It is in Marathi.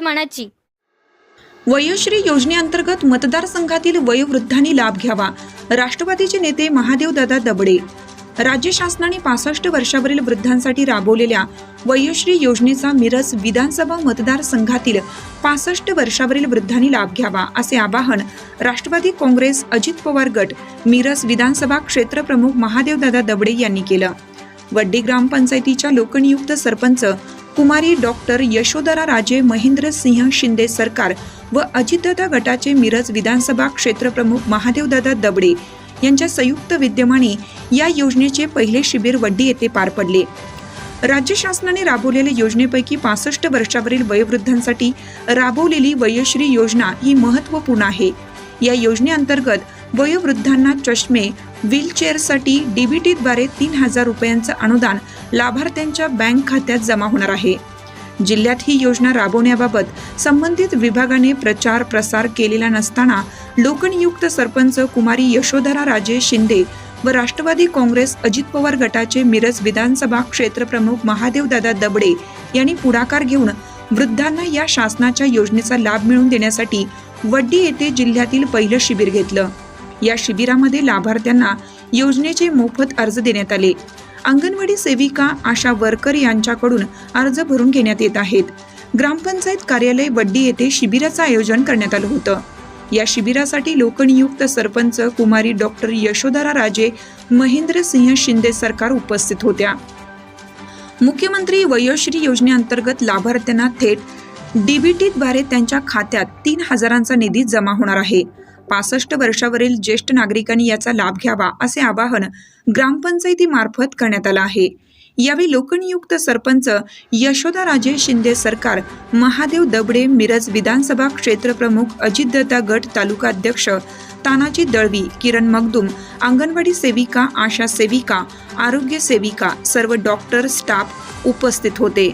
मनाची. वयोश्री योजनेअंतर्गत मतदारसंघातील वयोवृद्धांनी लाभ घ्यावा. राष्ट्रवादीचे नेते महादेवदादा दबडे. राज्य शासनाने पासष्ट वर्षावरील वृद्धांसाठी राबवलेल्या वयोश्री योजनेचा मिरज विधानसभा मतदारसंघातील पासष्ट वर्षावरील वृद्धांनी लाभ घ्यावा असे आवाहन राष्ट्रवादी काँग्रेस अजित पवार गट मिरज विधानसभा क्षेत्रप्रमुख महादेवदादा दबडे यांनी केलं. वड्डी ग्रामपंचायतीच्या लोकनियुक्त सरपंच कुमारी डॉक्टर यशोधरा राजे महेंद्र सिंह शिंदे सरकार व अजितदादा गटाचे मिरज विधानसभा क्षेत्रप्रमुख महादेवदादा दबडे यांच्या संयुक्त विद्यमाने या योजनेचे पहिले शिबिर वड्डी येथे पार पडले. राज्य शासनाने राबवलेल्या योजनेपैकी पासष्ट वर्षावरील वयोवृद्धांसाठी राबवलेली वयश्री योजना ही महत्त्वपूर्ण आहे. या योजनेअंतर्गत वयोवृद्धांना चष्मे व्हीलचेअरसाठी डीबीटीद्वारे तीन हजार रुपयांचं अनुदान लाभार्थ्यांच्या बँक खात्यात जमा होणार आहे. जिल्ह्यात ही योजना राबवण्याबाबत संबंधित विभागाने प्रचार प्रसार केलेला नसताना लोकनियुक्त सरपंच कुमारी यशोधरा राजे शिंदे व राष्ट्रवादी काँग्रेस अजित पवार गटाचे मिरज विधानसभा क्षेत्रप्रमुख महादेवदादा दबडे यांनी पुढाकार घेऊन वृद्धांना या शासनाच्या योजनेचा लाभ मिळवून देण्यासाठी वड्डी येथे जिल्ह्यातील पहिलं शिबिर घेतलं. या शिबिरामध्ये लाभार्थ्यांना योजनेचे मोफत अर्ज देण्यात आले. अंगणवाडी सेविका आशा वर्कर यांच्याकडून अर्ज भरून घेण्यात येत आहेत. ग्रामपंचायत कार्यालय वड्डी येथे शिबिराचं आयोजन करण्यात आलं होतं. या शिबिरासाठी लोकनियुक्त सरपंच कुमारी डॉक्टर यशोधरा राजे महेंद्र सिंह शिंदे सरकार उपस्थित होत्या. मुख्यमंत्री वयोश्री योजनेअंतर्गत लाभार्थ्यांना थेट डीबीटीद्वारे त्यांच्या खात्यात तीन हजारांचा निधी जमा होणार आहे. पासष्ट वर्षावरील ज्येष्ठ नागरिकांनी याचा लाभ घ्यावा असे आवाहन ग्रामपंचायतीमार्फत करण्यात आलं आहे. यावेळी लोकनियुक्त सरपंच यशोदाराजे शिंदे सरकार महादेव दबडे मिरज विधानसभा क्षेत्रप्रमुख अजितदत्ता गट तालुका अध्यक्ष तानाजी दळवी किरण मगदुम अंगणवाडी सेविका आशा सेविका आरोग्य सेविका सर्व डॉक्टर स्टाफ उपस्थित होते.